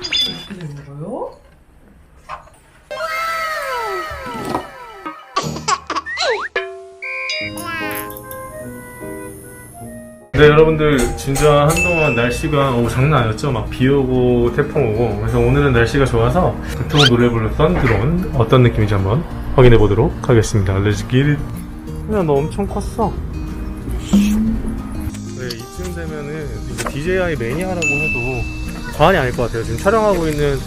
이렇게 되는 거요. 네 여러분들 진짜 한동안 날씨가 오, 장난 아니었죠? 막 비오고 태풍 오고. 그래서 오늘은 날씨가 좋아서 보통 노래 불렀던 드론 어떤 느낌인지 한번 확인해 보도록 하겠습니다. Let's get it. 야너 엄청 컸어. 네 이쯤 되면은 DJI 매니아라고 해도 과언이 아닐 것 같아요 지금 촬영하고 있는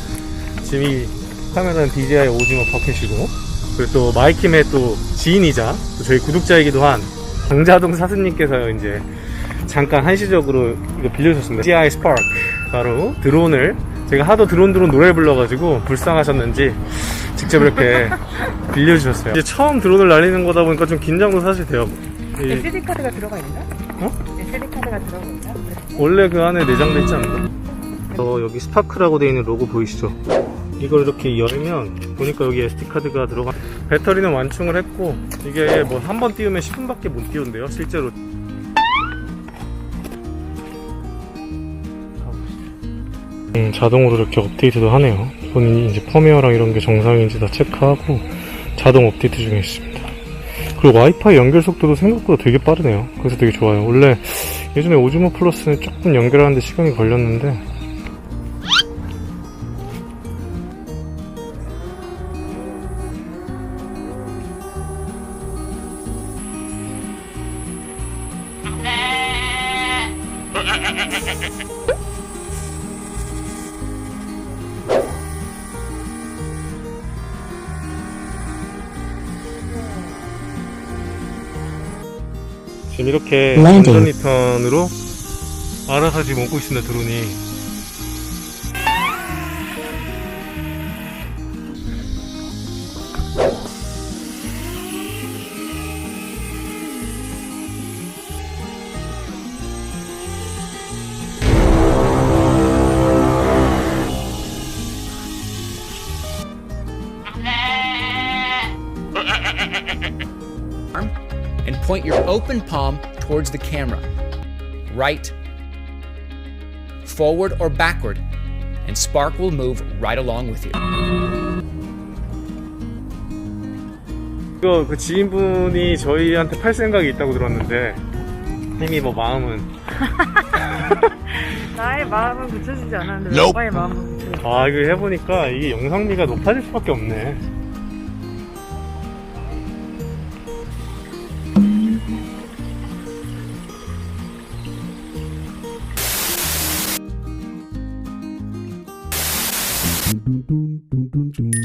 지미 카메라는 DJI 오징어 퍼켓이고 그리고 또 마이킴의 또 지인이자 또 저희 구독자이기도 한 강자동 사수님께서 이제 잠깐 한시적으로 이거 빌려주셨습니다. DJI 스파크 바로 드론을 제가 하도 드론 드론 노래 불러가지고 불쌍하셨는지 직접 이렇게 빌려주셨어요. 이제 처음 드론을 날리는 거다 보니까 좀 긴장도 사실 돼요. 이- SD 카드가 들어가 있나? 어? SD 카드가 들어가 있나? 원래 그 안에 내장돼 있지 않나? 어, 여기 스파크라고 되어 있는 로고 보이시죠? 이걸 이렇게 열면 보니까 여기 SD 카드가 들어가. 배터리는 완충을 했고 이게 뭐 한 번 띄우면 10분밖에 못 띄운대요. 실제로. 음, 자동으로 이렇게 업데이트도 하네요. 본인이 이제 펌웨어랑 이런 게 정상인지 다 체크하고 자동 업데이트 중에 있습니다. 그리고 와이파이 연결 속도도 생각보다 되게 빠르네요. 그래서 되게 좋아요. 원래 예전에 오즈모 플러스는 조금 연결하는데 시간이 걸렸는데 지금 이렇게 Landing. 완전 리턴으로 알아서 지금 오고 있습니다 드론이 and point your open palm towards the camera. Right, forward, or backward, and Spark will move right along with you. 이거 그 지인분이 저희한테 팔 생각이 있다고 들었는데 이미 뭐 마음은 나의 마음은 붙여주지 않았는데 오빠의 마음은 붙여줘. 아 이거 해보니까 이게 영상미가 높아질 수밖에 없네